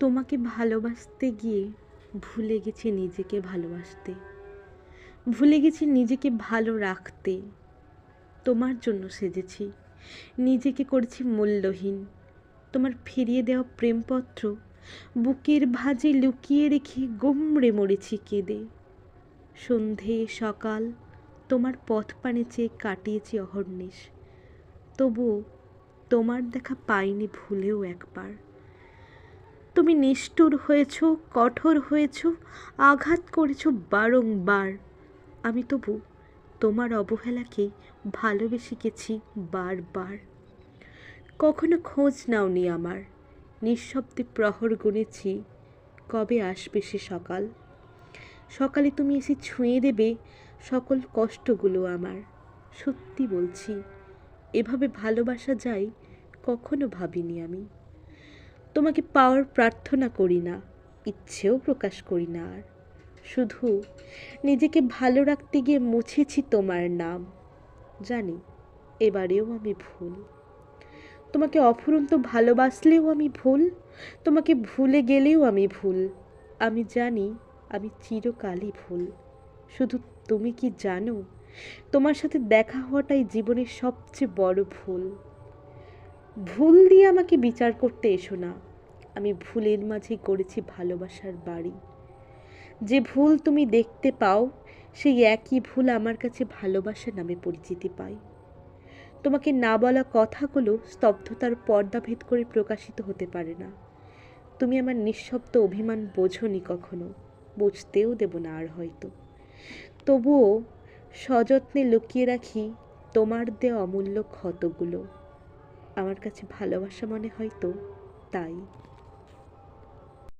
তোমাকে ভালোবাসতে গিয়ে ভুলে গেছি নিজেকে ভালোবাসতে। ভুলে গেছি নিজেকে ভালো রাখতে। তোমার জন্য সেজেছি। নিজেকে করেছি মূল্যহীন। তোমার ফিরিয়ে দেওয়া প্রেমপত্র বুকের ভাজে লুকিয়ে রেখে গুমড়ে মরেছি কেঁদে। সন্ধে, সকাল, তোমার পথ পানে চেয়ে কাটিয়েছি অহর্নিশ। তবুও তোমার দেখা পাইনি ভুলেও একবার। তুমি নিষ্ঠুর হয়েছ, কঠোর হয়েছ, আঘাত করেছ বারংবার। আমি তবু তোমার অবহেলাকে ভালোবেসে গেছি বারবার। কখনো খোঁজ নাওনি আমার, নিঃশব্দে প্রহর গুনেছি, কবে আসবে সে সকাল? সকালে তুমি এসে ছুঁয়ে দেবে সকল কষ্টগুলো আমার, সত্যি বলছি, এভাবে ভালোবাসা যায় কখনো ভাবিনি আমি। তোমাকে পাওয়ার প্রার্থনা করি না, ইচ্ছেও প্রকাশ করি না আর। শুধু নিজেকে ভালো রাখতে গিয়ে মুছেছি তোমার নাম। জানি, এবারেও আমি ভুল। তোমাকে অফুরন্ত ভালোবাসলেও আমি ভুল, তোমাকে ভুলে গেলেও আমি ভুল। আমি জানি, আমি চিরকালই ভুল। শুধু তুমি কি জানো, তোমার সাথে দেখা হওয়াটাই জীবনের সবচেয়ে বড় ভুল। ভুল দিয়ে আমাকে বিচার করতে এসো না। আমি ভুলের মাঝে করেছি ভালোবাসার বাড়ি। যে ভুল তুমি দেখতে পাও, সেই একই ভুল আমার কাছে ভালোবাসা নামে পরিচিতি পায় তোমাকে না বলা কথাগুলো স্তব্ধতার পর্দা ভেদ করে প্রকাশিত হতে পারে না। তুমি আমার নিঃশব্দ অভিমান বোঝনি কখনো, বুঝতেও দেব না আর হয়তো। তবুও সযত্নে লুকিয়ে রাখি তোমার দেওয়া অমূল্য ক্ষতগুলো। আমার কাছে ভালোবাসা মনে হয়তো তাই।